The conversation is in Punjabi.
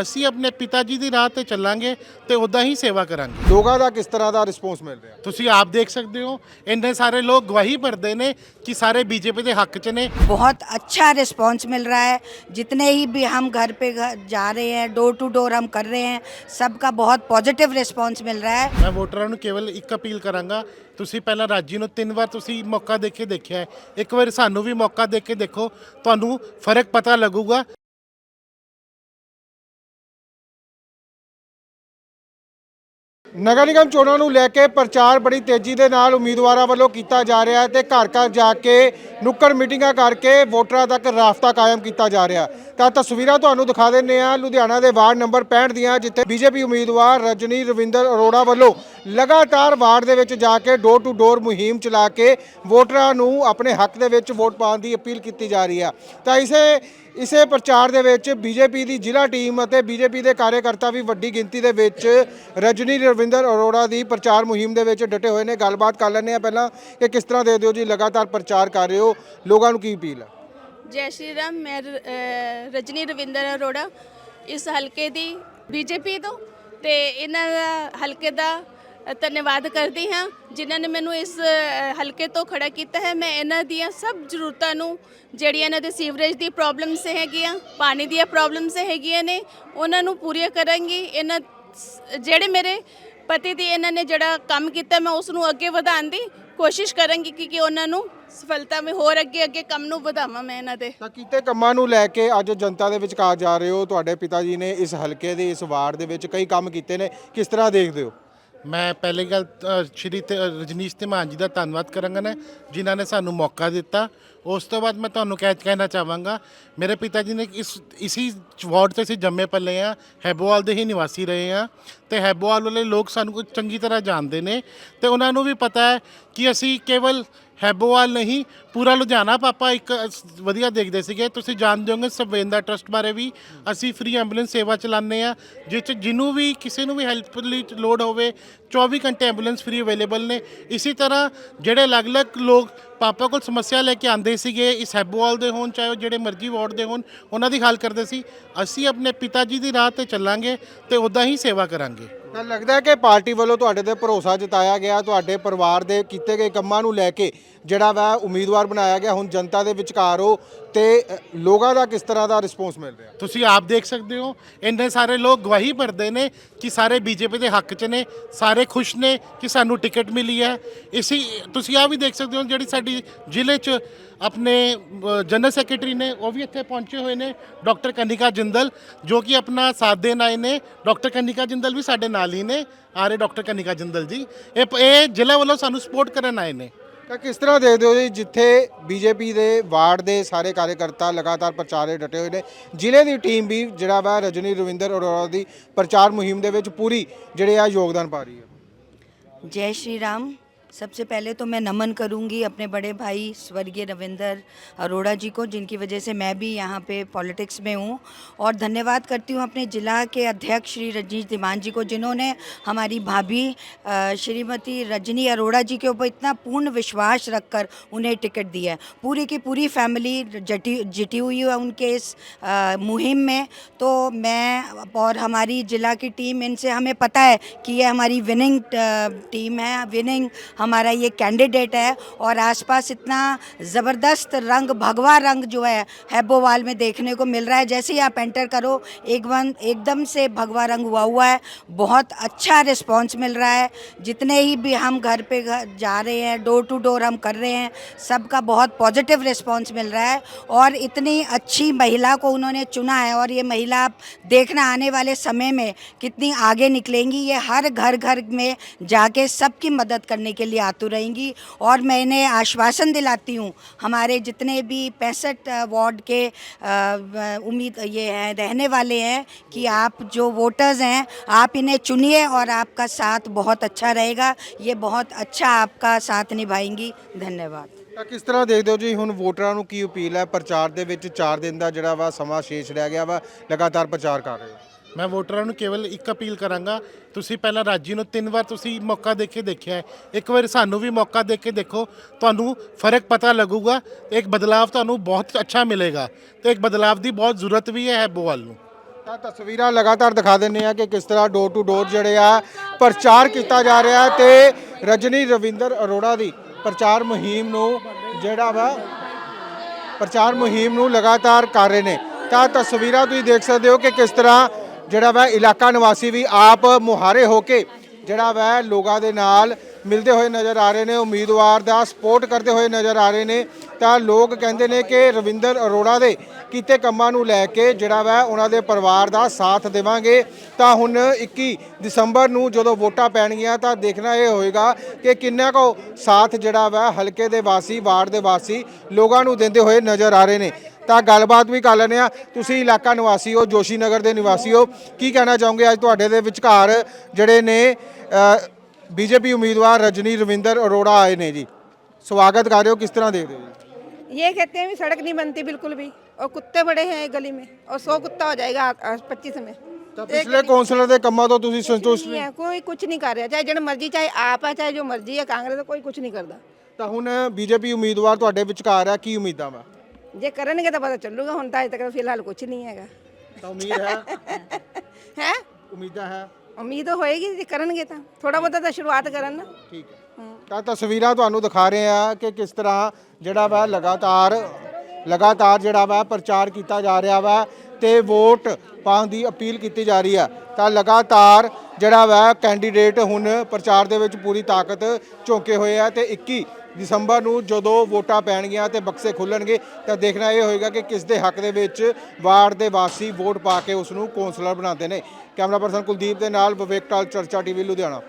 ਅਸੀਂ ਆਪਣੇ ਪਿਤਾ ਜੀ ਦੀ ਰਾਹ ਤੇ ਚੱਲਾਂਗੇ ਤੇ ਉਦਾਂ ਹੀ ਸੇਵਾ ਕਰਾਂਗੇ ਲੋਕਾਂ ਦਾ ਕਿਸ ਤਰ੍ਹਾਂ ਦਾ ਰਿਸਪੌਂਸ ਮਿਲ ਰਿਹਾ ਤੁਸੀਂ ਆਪ ਦੇਖ ਸਕਦੇ ਹੋ ਇੰਨੇ ਸਾਰੇ ਲੋਕ ਗਵਾਹੀ ਭਰਦੇ ਨੇ ਕਿ ਸਾਰੇ ਬੀਜੇਪੀ ਦੇ ਹੱਕ 'ਚ ਨੇ बहुत अच्छा रिस्पांस मिल रहा है जितने ही भी हम घर पे घर जा रहे हैं डोर टू डोर हम कर रहे हैं सबका बहुत पॉजिटिव रिस्पांस मिल रहा है ਮੈਂ ਵੋਟਰਾਂ ਨੂੰ ਕੇਵਲ ਇੱਕ ਅਪੀਲ ਕਰਾਂਗਾ ਤੁਸੀਂ ਪਹਿਲਾਂ ਰਾਜੀ ਨੂੰ ਤਿੰਨ ਵਾਰ ਤੁਸੀਂ ਮੌਕਾ ਦੇ ਕੇ ਦੇਖਿਆ ਹੈ ਇੱਕ ਵਾਰ ਸਾਨੂੰ ਵੀ ਮੌਕਾ ਦੇ ਕੇ ਦੇਖੋ ਤੁਹਾਨੂੰ ਫਰਕ ਪਤਾ ਲੱਗੂਗਾ ਨਗਰ ਨਿਗਮ ਚੋਣਾਂ ਨੂੰ ਲੈ ਕੇ ਪ੍ਰਚਾਰ ਬੜੀ ਤੇਜ਼ੀ ਦੇ ਨਾਲ ਉਮੀਦਵਾਰਾਂ ਵੱਲੋਂ ਕੀਤਾ ਜਾ ਰਿਹਾ ਹੈ ਤੇ ਘਰ ਘਰ ਜਾ ਕੇ ਨੁੱਕੜ ਮੀਟਿੰਗਾਂ ਕਰਕੇ ਵੋਟਰਾਂ ਤੱਕ ਰਾਫਤਾ ਕਾਇਮ ਕੀਤਾ ਜਾ ਰਿਹਾ। ਤਾਂ ਤਸਵੀਰਾਂ ਤੁਹਾਨੂੰ ਦਿਖਾ ਦਿੰਨੇ ਆ ਲੁਧਿਆਣਾ ਦੇ ਵਾਰਡ ਨੰਬਰ 65 ਦੀਆਂ, ਜਿੱਥੇ ਬੀਜੇਪੀ ਉਮੀਦਵਾਰ ਰਜਨੀ ਰਵਿੰਦਰ ਅਰੋੜਾ ਵੱਲੋਂ ਲਗਾਤਾਰ ਵਾਰਡ ਦੇ ਵਿੱਚ ਜਾ ਕੇ ਡੋਰ ਟੂ ਡੋਰ ਮੁਹਿੰਮ ਚਲਾ ਕੇ ਵੋਟਰਾਂ ਨੂੰ ਆਪਣੇ ਹੱਕ ਦੇ ਵਿੱਚ ਵੋਟ ਪਾਉਣ ਦੀ ਅਪੀਲ ਕੀਤੀ ਜਾ ਰਹੀ ਆ ਤਾਂ ਇਸੇ ਇਸੇ ਪ੍ਰਚਾਰ ਦੇ ਵਿੱਚ ਬੀਜੇਪੀ ਦੀ ਜ਼ਿਲ੍ਹਾ ਟੀਮ ਅਤੇ ਬੀਜੇਪੀ ਦੇ ਕਾਰਜਕਰਤਾ ਵੀ ਵੱਡੀ ਗਿਣਤੀ ਦੇ ਵਿੱਚ ਰਜਨੀ ਰਵਿੰਦਰ ਅਰੋੜਾ ਦੀ ਪ੍ਰਚਾਰ ਮੁਹਿੰਮ ਦੇ ਵਿੱਚ ਡਟੇ ਹੋਏ ਨੇ। ਗੱਲਬਾਤ ਕਰ ਲੈਂਦੇ ਆ ਪਹਿਲਾਂ ਕਿ ਕਿਸ ਤਰ੍ਹਾਂ ਦੇ ਦਿਓ ਜੀ, ਲਗਾਤਾਰ ਪ੍ਰਚਾਰ ਕਰ ਰਹੇ ਹੋ। ਲੋਕਾਂ ਨੂੰ ਕੀ ਅਪੀਲ ਹੈ? ਜੈ ਸ਼੍ਰੀ ਰਾਮ, ਮੈਂ ਰਜਨੀ ਰਵਿੰਦਰ ਅਰੋੜਾ। ਇਸ ਹਲਕੇ ਦੀ ਬੀਜੇਪੀ ਤੋਂ ਤੇ ਇਹਨਾਂ ਦਾ ਹਲਕੇ ਦਾ ਧੰਨਵਾਦ ਕਰਦੀ ਹਾਂ ਜਿਨ੍ਹਾਂ ਨੇ ਮੈਨੂੰ ਇਸ ਹਲਕੇ ਤੋਂ ਖੜਾ ਕੀਤਾ ਹੈ। ਮੈਂ ਇਹਨਾਂ ਦੀਆਂ ਸਭ ਜ਼ਰੂਰਤਾਂ ਨੂੰ ਜਿਹੜੀਆਂ ਇਹਨਾਂ ਦੇ ਸੀਵਰੇਜ ਦੀ ਪ੍ਰੋਬਲਮਸ ਹੈਗੀਆਂ, ਪਾਣੀ ਦੀਆਂ ਪ੍ਰੋਬਲਮਸ ਹੈਗੀਆਂ ਨੇ, ਉਹਨਾਂ ਨੂੰ ਪੂਰੀਆਂ ਕਰਾਂਗੀ। ਇਹਨਾਂ ਜਿਹੜੇ ਮੇਰੇ ਪਤੀ ਦੀ ਇਹਨਾਂ ਨੇ ਜਿਹੜਾ ਕੰਮ ਕੀਤਾ, ਮੈਂ ਉਸ ਨੂੰ ਅੱਗੇ ਵਧਾਉਣ ਦੀ ਕੋਸ਼ਿਸ਼ ਕਰਾਂਗੀ ਕਿ ਕਿ ਉਹਨਾਂ ਨੂੰ ਸਫਲਤਾ ਮੇ ਹੋਰ ਅੱਗੇ ਅੱਗੇ ਕੰਮ ਨੂੰ ਵਧਾਵਾਂ ਮੈਂ ਇਹਨਾਂ ਦੇ। ਤਾਂ ਕੀਤੇ ਕੰਮਾਂ ਨੂੰ ਲੈ ਕੇ ਅੱਜ ਜਨਤਾ ਦੇ ਵਿਚਕਾਰ ਜਾ ਰਹੇ ਹੋ। ਤੁਹਾਡੇ ਪਿਤਾ ਜੀ ਨੇ ਇਸ ਹਲਕੇ ਦੇ, ਇਸ ਵਾਰਡ ਦੇ ਵਿੱਚ ਕਈ ਕੰਮ ਕੀਤੇ ਨੇ। ਕਿਸ ਤਰ੍ਹਾਂ ਦੇਖਦੇ ਹੋ? ਮੈਂ ਪਹਿਲੀ ਗੱਲ ਅ, ਸ਼੍ਰੀ ਤੇ ਰਜਨੀਸ਼ ਧੀਮਾਨ ਜੀ ਦਾ ਧੰਨਵਾਦ ਕਰਾਂਗਾ ਨਾ ਜਿਨ੍ਹਾਂ ਨੇ ਸਾਨੂੰ ਮੌਕਾ ਦਿੱਤਾ। ਉਸ ਤੋਂ ਬਾਅਦ ਮੈਂ ਤੁਹਾਨੂੰ ਕਹਿ ਕਹਿਣਾ ਚਾਹਾਂਗਾ ਮੇਰੇ ਪਿਤਾ ਜੀ ਨੇ ਇਸ ਇਸੀ ਵਾਰਡ ਤੇ ਅਸੀਂ ਜੰਮੇ ਪਲੇ ਆ ਹੈਬੋਵਾਲ ਦੇ ਹੀ ਨਿਵਾਸੀ ਰਹੇ ਆ ਤੇ ਹੈਬੋਵਾਲ ਵਾਲੇ ਲੋਕ ਸਾਨੂੰ ਕੁਝ ਚੰਗੀ ਤਰ੍ਹਾਂ ਜਾਣਦੇ ਨੇ ਤੇ ਉਹਨਾਂ ਨੂੰ ਵੀ ਪਤਾ ਹੈ ਕਿ ਅਸੀਂ ਕੇਵਲ ਹੈਬੋਵਾਲ ਨਹੀਂ। ਪੂਰਾ ਲੁਧਿਆਣਾ ਪਾਪਾ ਇੱਕ, ਅਸ- ਵਧੀਆ ਦੇਖਦੇ ਸੀਗੇ। ਤੁਸੀਂ ਜਾਣਦੇ ਹੋਗੇ ਸਵੇਂਦਾ ਟਰਸਟ ਬਾਰੇ ਵੀ। ਅਸੀਂ ਫ੍ਰੀ ਐਂਬੂਲੈਂਸ ਸੇਵਾ ਚਲਾਉਂਦੇ ਆ ਜਿਸ 'ਚ ਜਿਹਨੂੰ ਵੀ ਕਿਸੇ ਨੂੰ ਵੀ ਹੈਲਪ ਲਈ ਲੋੜ ਹੋਵੇ 24 ਘੰਟੇ ਐਂਬੂਲੈਂਸ ਫ੍ਰੀ ਅਵੇਲੇਬਲ ਨੇ। ਇਸੇ ਤਰ੍ਹਾਂ ਜਿਹੜੇ ਅਲੱਗ-ਅਲੱਗ ਲੋਕ ਪਾਪਾ ਕੋਲ ਸਮੱਸਿਆ ਲੈ ਕੇ ਆਂਦੇ ਸੀਗੇ, ਇਸ ਹੈਬੋਵਾਲ ਦੇ ਹੋਣ, ਚਾਹੇ ਉਹ ਜਿਹੜੇ ਮਰਜ਼ੀ ਵਾਰਡ ਦੇ ਹੋਣ, ਉਹਨਾਂ ਦੀ ਹੱਲ ਕਰਦੇ ਸੀ, ਅਸੀਂ ਆਪਣੇ ਪਿਤਾ ਜੀ ਦੀ ਰਾਹ ਤੇ ਚੱਲਾਂਗੇ ਤੇ ਉਦਾਂ ਹੀ ਸੇਵਾ ਕਰਾਂਗੇ। ਤਾਂ ਲੱਗਦਾ ਹੈ ਕਿ ਪਾਰਟੀ ਵੱਲੋਂ ਤੁਹਾਡੇ ਤੇ ਭਰੋਸਾ ਜਤਾਇਆ ਗਿਆ, ਤੁਹਾਡੇ ਪਰਿਵਾਰ ਦੇ ਕੀਤੇ ਗਏ ਕੰਮਾਂ ਨੂੰ ਲੈ ਕੇ ਜਿਹੜਾ ਵਾ ਉਮੀਦਵਾਰ ਬਣਾਇਆ ਗਿਆ, ਹੁਣ ਜਨਤਾ ਦੇ ਵਿਚਕਾਰ ਹੋ ਤੇ ਲੋਕਾਂ ਦਾ ਕਿਸ ਤਰ੍ਹਾਂ ਦਾ ਰਿਸਪੌਂਸ ਮਿਲ ਰਿਹਾ? ਤੁਸੀਂ ਆਪ ਦੇਖ ਸਕਦੇ ਹੋ, ਇੰਨੇ ਸਾਰੇ ਲੋਕ ਗਵਾਹੀ ਭਰਦੇ ਨੇ ਕਿ ਸਾਰੇ ਬੀਜੇਪੀ ਦੇ ਹੱਕ 'ਚ ਨੇ, ਸਾਰੇ ਖੁਸ਼ ਨੇ ਕਿ ਸਾਨੂੰ ਟਿਕਟ ਮਿਲੀ ਹੈ। ਇਸੀ, ਤੁਸੀਂ ਆ ਵੀ ਦੇਖ ਸਕਦੇ ਹੋ, ਜਿਹੜੀ ਸਾਡੀ ਜ਼ਿਲ੍ਹੇ 'ਚ ਆਪਣੇ ਜਨਰਲ ਸੈਕਟਰੀ ਨੇ, ਉਹ ਵੀ ਇੱਥੇ ਪਹੁੰਚੇ ਹੋਏ ਨੇ, ਡਾਕਟਰ ਕਨਿਕਾ ਜਿੰਦਲ, ਜੋ ਕਿ ਆਪਣਾ ਸਾਥ ਦੇਣ ਆਏ ਨੇ। ਡਾਕਟਰ ਕਨਿਕਾ ਜਿੰਦਲ ਵੀ ਸਾਡੇ ਨਾਲ ਹੀ ਨੇ, ਆ ਰਹੇ ਡਾਕਟਰ ਕਨਿਕਾ ਜਿੰਦਲ ਜੀ। ਇਹ ਪ- ਇਹ ਜ਼ਿਲ੍ਹਾ ਵੱਲੋਂ ਸਾਨੂੰ ਸਪੋਰਟ ਕਰਨ ਆਏ ਨੇ। ਤਾਂ ਕਿਸ ਤਰ੍ਹਾਂ ਦੇਖਦੇ ਹੋ ਜੀ, ਜਿੱਥੇ ਬੀਜੇਪੀ ਦੇ ਵਾਰਡ ਦੇ ਸਾਰੇ ਕਾਰਜਕਰਤਾ ਲਗਾਤਾਰ ਪ੍ਰਚਾਰੇ ਡਟੇ ਹੋਏ ਨੇ, ਜ਼ਿਲ੍ਹੇ ਦੀ ਟੀਮ ਵੀ ਜਿਹੜਾ ਵਾ ਰਜਨੀ ਰਵਿੰਦਰ ਅਰੋੜਾ ਦੀ ਪ੍ਰਚਾਰ ਮੁਹਿੰਮ ਦੇ ਵਿੱਚ ਪੂਰੀ ਜਿਹੜੇ ਆ ਯੋਗਦਾਨ ਪਾ ਰਹੀ ਹੈ? ਜੈ ਸ਼੍ਰੀ ਰਾਮ। सबसे पहले तो मैं नमन करूँगी अपने बड़े भाई स्वर्गीय रविंदर अरोड़ा जी को, जिनकी वजह से मैं भी यहाँ पे पॉलिटिक्स में हूँ। और धन्यवाद करती हूँ अपने ज़िला के अध्यक्ष श्री रजनीश धीमान जी को, जिन्होंने हमारी भाभी श्रीमती रजनी अरोड़ा जी के ऊपर इतना पूर्ण विश्वास रखकर उन्हें टिकट दिया है। पूरी की पूरी फैमिली जटी, जिटी हुई है उनके इस मुहिम में। तो मैं और हमारी ज़िला की टीम, इनसे हमें पता है कि ये हमारी विनिंग टीम है। विनिंग हमारा ये कैंडिडेट है और आसपास इतना ज़बरदस्त रंग, भगवा रंग जो है हैबोवाल में देखने को मिल रहा है। जैसे ही आप एंटर करो, एक वन, एकदम से भगवा रंग हुआ हुआ है। बहुत अच्छा रिस्पांस मिल रहा है। जितने ही भी हम घर पे घर जा रहे हैं डोर टू डोर हम कर रहे हैं, सबका बहुत पॉजिटिव रिस्पॉन्स मिल रहा है। और इतनी अच्छी महिला को उन्होंने चुना है और ये महिला आप देखना आने वाले समय में कितनी आगे निकलेंगी। ये हर घर घर में जाके सबकी मदद करने के लिए आतुर रहेंगी और मैं इन्हें आश्वासन दिलाती हूँ हमारे जितने भी पैंसठ वार्ड के अ, उम्मीद ये हैं रहने वाले हैं कि आप जो वोटर्स हैं आप इन्हें चुनिए और आपका साथ बहुत अच्छा रहेगा ये बहुत अच्छा आपका साथ निभाएंगी धन्यवाद ਤਾਂ ਕਿਸ ਤਰ੍ਹਾਂ ਦੇਖਦੇ ਹੋ ਜੀ ਹੁਣ ਵੋਟਰਾਂ ਨੂੰ ਕੀ ਅਪੀਲ ਹੈ ਪ੍ਰਚਾਰ ਦੇ ਵਿੱਚ 4 ਦਿਨ ਦਾ ਜਿਹੜਾ ਵਾ ਸਮਾਂ ਸ਼ੇਸ਼ ਰਹਿ ਗਿਆ ਵਾ ਲਗਾਤਾਰ ਪ੍ਰਚਾਰ ਕਰ ਰਹੇ ਹੋ ਮੈਂ ਵੋਟਰਾਂ ਨੂੰ ਕੇਵਲ ਇੱਕ ਅਪੀਲ ਕਰਾਂਗਾ, ਤੁਸੀਂ ਪਹਿਲਾਂ ਰਾਜੀ ਨੂੰ ਤਿੰਨ ਵਾਰ ਤੁਸੀਂ ਮੌਕਾ ਦੇ ਕੇ ਦੇਖਿਆ ਹੈ। ਇੱਕ ਵਾਰ ਸਾਨੂੰ ਵੀ ਮੌਕਾ ਦੇ ਕੇ ਦੇਖੋ, ਤੁਹਾਨੂੰ ਫ਼ਰਕ ਪਤਾ ਲੱਗੂਗਾ, ਇੱਕ ਬਦਲਾਵ ਤੁਹਾਨੂੰ ਬਹੁਤ ਅੱਛਾ ਮਿਲੇਗਾ ਤੇ ਇੱਕ ਬਦਲਾਵ ਦੀ ਬਹੁਤ ਜ਼ਰੂਰਤ ਵੀ ਹੈ ਹੈਬੋਵਾਲ ਨੂੰ। ਤਾਂ ਤਸਵੀਰਾਂ ਲਗਾਤਾਰ ਦਿਖਾ ਦਿੰਨੇ ਆ ਕਿ ਕਿਸ ਤਰ੍ਹਾਂ ਡੋਰ ਟੂ ਡੋਰ ਜਿਹੜੇ ਆ ਪ੍ਰਚਾਰ ਕੀਤਾ ਜਾ ਰਿਹਾ ਹੈ ਤੇ ਰਜਨੀ ਰਵਿੰਦਰ ਅਰੋੜਾ ਦੀ ਪ੍ਰਚਾਰ ਮੁਹਿੰਮ ਨੂੰ ਜਿਹੜਾ ਵਾ, ਪ੍ਰਚਾਰ ਮੁਹਿੰਮ ਨੂੰ ਲਗਾਤਾਰ ਕਰ ਰਹੇ ਨੇ। ਤਾਂ ਤਸਵੀਰਾਂ ਤੁਸੀਂ ਦੇਖ ਸਕਦੇ ਹੋ ਕਿ ਕਿਸ ਤਰ੍ਹਾਂ ਜਿਹੜਾ ਵੈ ਇਲਾਕਾ ਨਿਵਾਸੀ ਵੀ ਆਪ ਮੁਹਾਰੇ ਹੋ ਕੇ ਜਿਹੜਾ ਵੈ ਲੋਕਾਂ ਦੇ ਨਾਲ ਮਿਲਦੇ ਹੋਏ ਨਜ਼ਰ ਆ ਰਹੇ ਨੇ, ਉਮੀਦਵਾਰ ਦਾ ਸਪੋਰਟ ਕਰਦੇ ਹੋਏ ਨਜ਼ਰ ਆ ਰਹੇ ਨੇ। ਤਾਂ ਲੋਕ ਕਹਿੰਦੇ ਨੇ ਕਿ ਰਵਿੰਦਰ ਅਰੋੜਾ ਦੇ ਕੀਤੇ ਕੰਮਾਂ ਨੂੰ ਲੈ ਕੇ ਜਿਹੜਾ ਵੈ ਉਹਨਾਂ ਦੇ ਪਰਿਵਾਰ ਦਾ ਸਾਥ ਦੇਵਾਂਗੇ। ਤਾਂ ਹੁਣ 21 ਦਸੰਬਰ ਨੂੰ ਜਦੋਂ ਵੋਟਾਂ ਪੈਣਗੀਆਂ ਤਾਂ ਦੇਖਣਾ ਇਹ ਹੋਏਗਾ ਕਿ ਕਿੰਨਾ ਕੁ ਸਾਥ ਜਿਹੜਾ ਵੈ ਹਲਕੇ ਦੇ ਵਾਸੀ, ਵਾਰਡ ਦੇ ਵਾਸੀ ਲੋਕਾਂ ਨੂੰ ਦਿੰਦੇ ਹੋਏ ਨਜ਼ਰ ਆ ਰਹੇ ਨੇ। ਤਾਂ ਗੱਲਬਾਤ ਵੀ ਕਰ ਲੈਂਦੇ ਆ ਤੁਸੀਂ ਇਲਾਕਾ ਨਿਵਾਸੀ ਹੋ ਜੋਸ਼ੀ ਨਗਰ ਦੇ ਨਿਵਾਸੀ ਹੋ ਕੀ ਕਹਿਣਾ ਚਾਹੋਗੇ ਅੱਜ ਤੁਹਾਡੇ ਦੇ ਵਿਚਕਾਰ ਜਿਹੜੇ ਨੇ ਬੀਜੇਪੀ ਉਮੀਦਵਾਰ ਰਜਨੀ ਰਵਿੰਦਰ ਅਰੋੜਾ ਆਏ ਨੇ ਜੀ ਸਵਾਗਤ ਕਰ ਰਹੇ ਹੋ ਕਿਸ ਤਰ੍ਹਾਂ ਦੇਖਦੇ ਹੋ ਜੀ ये कहते हैं भी सड़क नहीं बनती बिल्कुल भी और कुत्ते बड़े हैं गली में और सौ कुत्ता हो जाएगा पच्चीस में ਤਾਂ ਪਿਛਲੇ ਕੌਂਸਲਰ ਦੇ ਕੰਮਾਂ ਤੋਂ ਤੁਸੀਂ ਸੰਤੁਸ਼ਟ नहीं है कोई कुछ नहीं कर रहा चाहे जन मर्जी चाहे आप है चाहे जो मर्जी है कांग्रेस है, कोई कुछ नहीं करता ਤਾਂ ਹੁਣ ਬੀਜੇਪੀ ਉਮੀਦਵਾਰ ਤੁਹਾਡੇ ਵਿਚਕਾਰ ਆ ਕੀ ਉਮੀਦਾਂ ਵਾ ਜੇ ਕਰਨਗੇ ਤਾਂ ਪਤਾ ਚੱਲੂਗਾ ਹੁਣ ਤਾਂ ਅਜੇ ਤੱਕ ਫਿਲਹਾਲ ਕੁਝ ਨਹੀਂ ਹੈਗਾ। ਤਾਂ ਉਮੀਦ ਹੈ। ਹੈ? ਉਮੀਦਾਂ ਹੈ। ਉਮੀਦ ਹੋਏਗੀ ਜੇ ਕਰਨਗੇ ਤਾਂ। ਥੋੜਾ ਬਹੁਤਾ ਤਾਂ ਸ਼ੁਰੂਆਤ ਕਰਨ ਨਾ। ਠੀਕ ਤਾਂ ਤਸਵੀਰਾਂ ਤੁਹਾਨੂੰ ਦਿਖਾ ਰਹੇ ਆ ਕਿ ਕਿਸ ਤਰ੍ਹਾਂ ਜਿਹੜਾ ਵਾ ਲਗਾਤਾਰ ਲਗਾਤਾਰ ਜਿਹੜਾ ਵਾ ਪ੍ਰਚਾਰ ਕੀਤਾ ਜਾ ਰਿਹਾ ਵਾ ਤੇ ਵੋਟ ਪਾਉਣ ਦੀ ਅਪੀਲ ਕੀਤੀ ਜਾ ਰਹੀ ਆ ਤਾਂ ਲਗਾਤਾਰ ਜਿਹੜਾ ਵਾ ਕੈਂਡੀਡੇਟ ਹੁਣ ਪ੍ਰਚਾਰ ਦੇ ਵਿੱਚ ਪੂਰੀ ਤਾਕਤ ਝੋਂਕੇ ਹੋਏ ਆ ਤੇ 21 ਦਸੰਬਰ ਨੂੰ ਜਦੋਂ ਵੋਟਾਂ ਪੈਣਗੀਆਂ ਤੇ ਬਕਸੇ ਖੁੱਲਣਗੇ ਤਾਂ ਦੇਖਣਾ ਇਹ ਹੋਏਗਾ ਕਿ ਕਿਸ ਦੇ ਹੱਕ ਦੇ ਵਿੱਚ ਵਾਰਡ ਦੇ ਵਾਸੀ ਵੋਟ ਪਾ ਕੇ ਉਸ ਨੂੰ ਕੌਂਸਲਰ ਬਣਾਉਂਦੇ ਨੇ। ਕੈਮਰਾ ਪਰਸਨ ਕੁਲਦੀਪ ਦੇ ਨਾਲ ਵਿਵੇਕ ਟਾਲ, ਚਰਚਾ ਟੀਵੀ, ਲੁਧਿਆਣਾ।